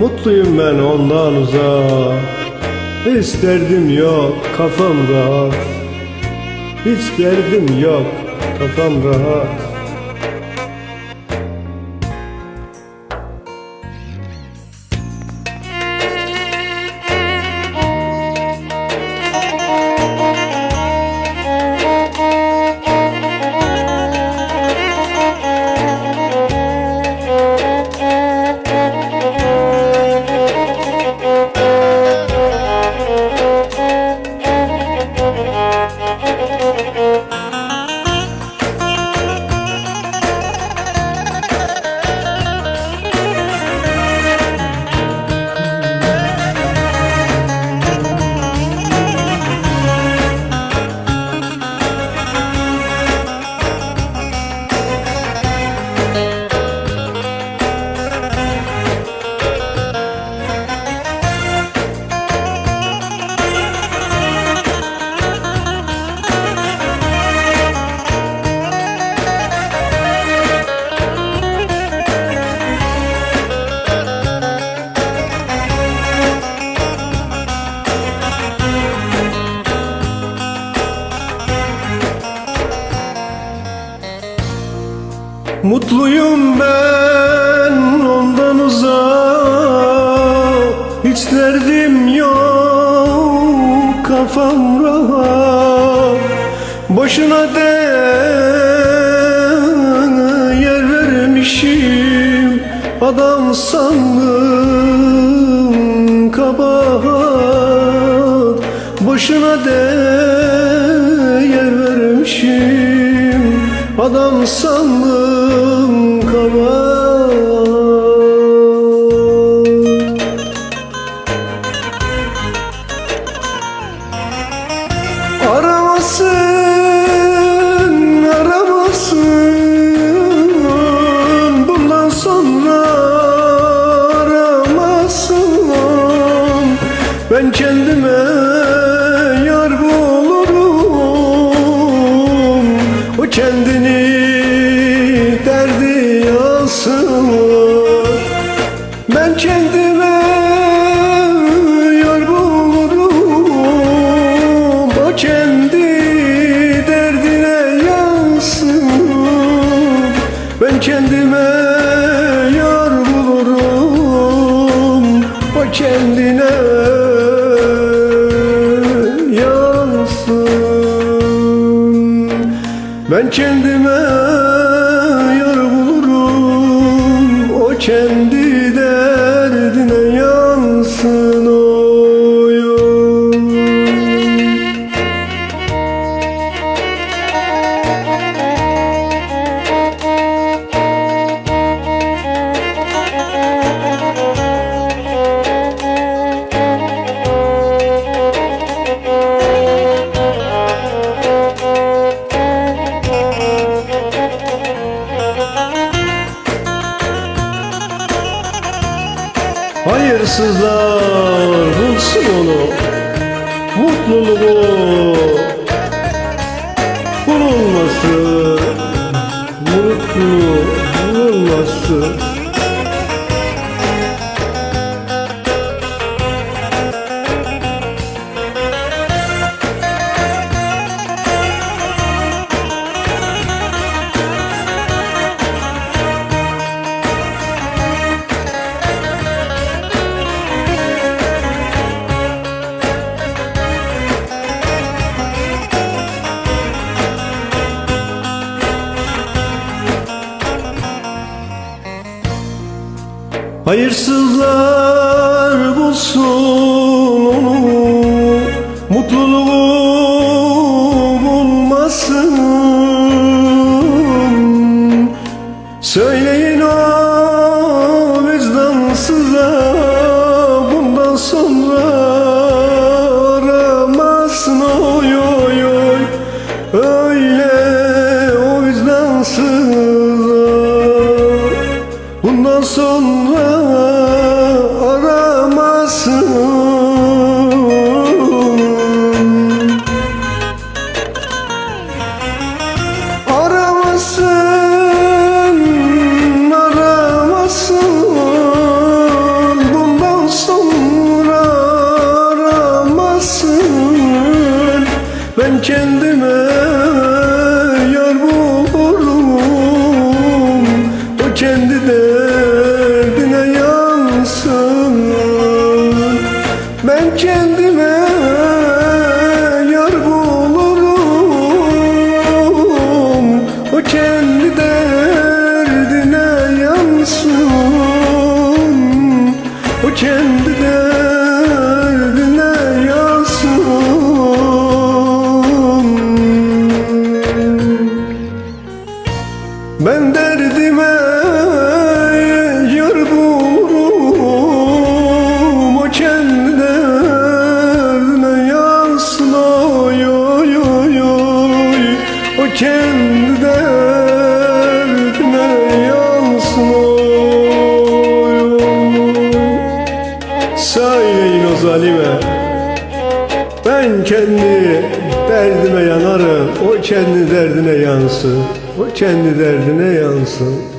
Mutluyum ben ondan uzak. Hiç derdim yok kafam rahat. Hiç derdim yok kafam rahat Mutluyum ben ondan uzak. Hiç derdim yok kafam rahat. Boşuna değer vermişim. Adam sandım kabahat. Boşuna değer vermişim. Adam sandım Ben kendime yar bulurum. O kendini derdi yazsın Ben kendime yar bulurum. O kendi derdine yansın. Ben kendime yar bulurum. O kendine Ben kendime Hayırsızlar. Bulsun onu. Mutluluğu Hayırsızlar bulsun onu Mutluluğu bulmasın Söyleyin o vicdansıza Bundan sonra aramasın. Oy oy oy Öyle kendime yar bulurum. O kendi derdine yansın. O kendi derdine yansın. Ben derdime kendi derdine yansın oy oy Söyleyin o zalime ben kendi derdime yanarım. O kendi derdine yansın O kendi derdine yansın